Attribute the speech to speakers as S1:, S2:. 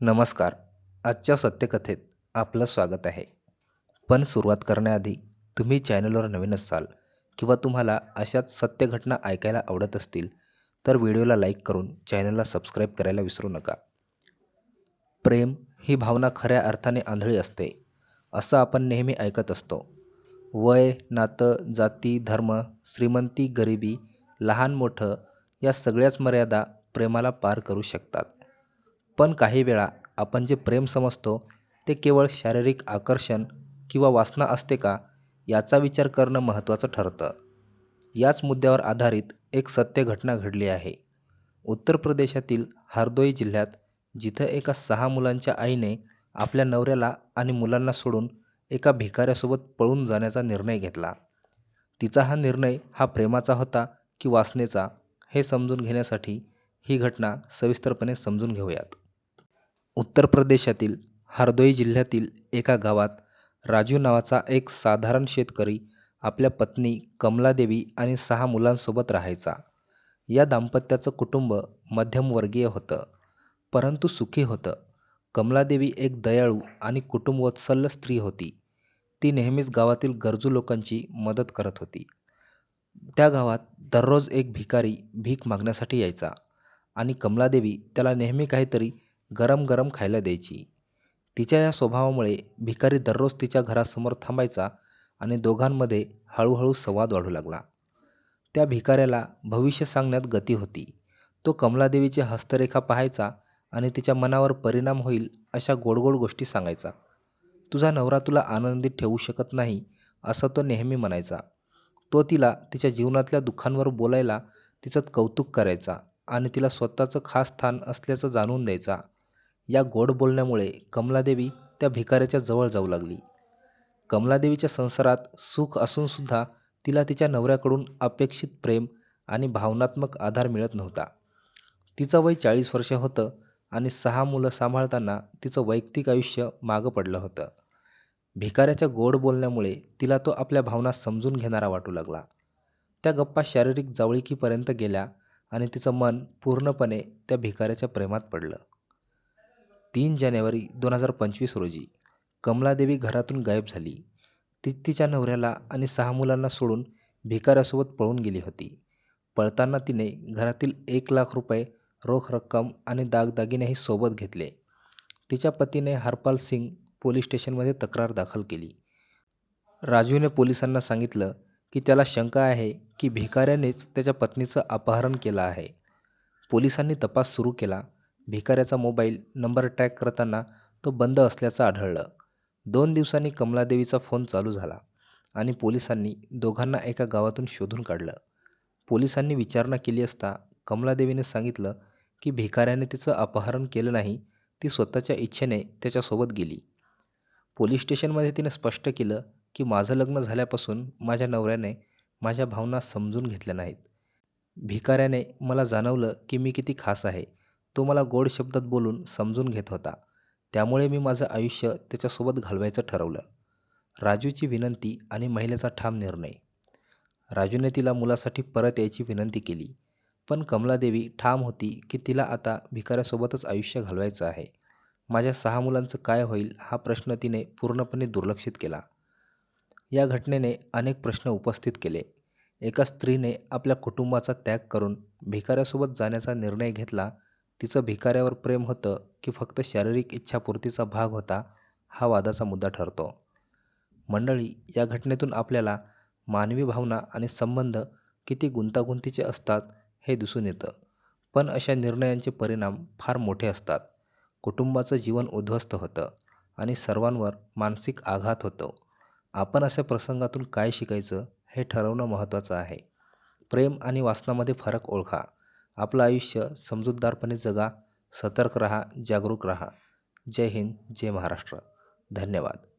S1: नमस्कार. आजच्या सत्यकथेत आपलं स्वागत आहे. पण सुरुवात करण्याआधी तुम्ही चॅनलवर नवीन असाल किंवा तुम्हाला अशाच सत्य घटना ऐकायला आवडत असतील तर व्हिडिओला लाईक करून चॅनलला सबस्क्राईब करायला विसरू नका. प्रेम ही भावना खऱ्या अर्थाने आंधळी असते असं आपण नेहमी ऐकत असतो. वय नातं जाती धर्म श्रीमंती गरिबी लहान मोठं या सगळ्याच मर्यादा प्रेमाला पार करू शकतात. पण काही वेळा आपण जे प्रेम समजतो ते केवळ शारीरिक आकर्षण किंवा वासना असते का याचा विचार करणं महत्त्वाचं ठरतं. याच मुद्द्यावर आधारित एक सत्य घटना घडली आहे. उत्तर प्रदेशातील हरदोई जिल्ह्यात जिथं एका सहा मुलांच्या आईने आपल्या नवऱ्याला आणि मुलांना सोडून एका भिकाऱ्यासोबत पळून जाण्याचा निर्णय घेतला. तिचा हा निर्णय हा प्रेमाचा होता की वासनेचा हे समजून घेण्यासाठी ही घटना सविस्तरपणे समजून घेऊयात. उत्तर प्रदेशातील हरदोई जिल्ह्यातील एका गावात राजू नावाचा एक साधारण शेतकरी आपल्या पत्नी कमलादेवी आणि सहा मुलांसोबत राहायचा. या दाम्पत्याचं कुटुंब मध्यमवर्गीय होतं परंतु सुखी होतं. कमलादेवी एक दयाळू आणि कुटुंबवत्सल स्त्री होती. ती नेहमीच गावातील गरजू लोकांची मदत करत होती. त्या गावात दररोज एक भिकारी भीक मागण्यासाठी यायचा आणि कमलादेवी त्याला नेहमी काहीतरी गरम गरम खायला द्यायची. तिच्या या स्वभावामुळे भिकारी दररोज तिच्या घरासमोर थांबायचा आणि दोघांमध्ये हळूहळू संवाद वाढू लागला. त्या भिकाऱ्याला भविष्य सांगण्यात गती होती. तो कमलादेवीची हस्तरेखा पाहायचा आणि तिच्या मनावर परिणाम होईल अशा गोडगोड गोष्टी सांगायचा. तुझा नवरा तुला आनंदित ठेवू शकत नाही असं तो नेहमी म्हणायचा. तो तिला तिच्या जीवनातल्या दुःखांवर बोलायला तिचं कौतुक करायचा आणि तिला स्वतःचं खास स्थान असल्याचं जाणून द्यायचा. या गोड बोलण्यामुळे कमलादेवी त्या भिकाऱ्याच्या जवळ जाऊ लागली. कमलादेवीच्या संसारात सुख असूनसुद्धा तिला तिच्या नवऱ्याकडून अपेक्षित प्रेम आणि भावनात्मक आधार मिळत नव्हता. तिचं वय चाळीस वर्ष होतं आणि सहा मुलं सांभाळताना तिचं वैयक्तिक आयुष्य मागं पडलं होतं. भिकाऱ्याच्या गोड बोलण्यामुळे तिला तो आपल्या भावना समजून घेणारा वाटू लागला. त्या गप्पा शारीरिक जवळिकीपर्यंत गेल्या आणि तिचं मन पूर्णपणे त्या भिकाऱ्याच्या प्रेमात पडलं. तीन जानेवारी दोन हजार पंचवीस रोजी कमलादेवी घरातून गायब झाली. ती तिच्या नवऱ्याला आणि सहा मुलांना सोडून भिकाऱ्यासोबत पळून गेली होती. पळताना तिने घरातील एक लाख रुपये रोख रक्कम आणि दागदागिनेही सोबत घेतले. तिच्या पतीने हरपाल सिंग पोलीस स्टेशनमध्ये तक्रार दाखल केली. राजूने पोलिसांना सांगितलं की त्याला शंका आहे की भिकाऱ्यानेच त्याच्या पत्नीचं अपहरण केलं आहे. पोलिसांनी तपास सुरू केला भिकाऱ्याचा मोबाईल नंबर ट्रॅक करताना तो बंद असल्याचं आढळलं. दोन दिवसांनी कमलादेवीचा फोन चालू झाला आणि पोलिसांनी दोघांना एका गावातून शोधून काढलं. पोलिसांनी विचारणा केली असता कमलादेवीने सांगितलं की भिकाऱ्याने तिचं अपहरण केलं नाही ती स्वतःच्या इच्छेने त्याच्यासोबत गेली. पोलीस स्टेशनमध्ये तिने स्पष्ट केलं की माझं लग्न झाल्यापासून माझ्या नवऱ्याने माझ्या भावना समजून घेतल्या नाहीत. भिकाऱ्याने मला जाणवलं की मी किती खास आहे. तो मला गोड शब्दात बोलून समजून घेत होता. त्यामुळे मी माझं आयुष्य त्याच्यासोबत घालवायचं ठरवलं. राजूची विनंती आणि महिलेचा ठाम निर्णय. राजूने तिला मुलासाठी परत यायची विनंती केली. पण कमलादेवी ठाम होती की तिला आता भिकाऱ्यासोबतच आयुष्य घालवायचं आहे. माझ्या सहा मुलांचं काय होईल हा प्रश्न तिने पूर्णपणे दुर्लक्षित केला. या घटनेने अनेक प्रश्न उपस्थित केले. एका स्त्रीने आपल्या कुटुंबाचा त्याग करून भिकाऱ्यासोबत जाण्याचा निर्णय घेतला तिचं भिकाऱ्यावर प्रेम होतं की फक्त शारीरिक इच्छापूर्तीचा भाग होता हा वादाचा मुद्दा ठरतो. मंडळी या घटनेतून आपल्याला मानवी भावना आणि संबंध किती गुंतागुंतीचे असतात हे दिसून येतं. पण अशा निर्णयांचे परिणाम फार मोठे असतात. कुटुंबाचं जीवन उद्ध्वस्त होतं आणि सर्वांवर मानसिक आघात होतो. आपण अशा प्रसंगातून काय शिकायचं हे ठरवणं महत्त्वाचं आहे. प्रेम आणि वासनामध्ये फरक ओळखा. आपलं आयुष्य समजूतदारपणे जगा सतर्क रहा जागरूक रहा. जय हिंद जय महाराष्ट्र. धन्यवाद.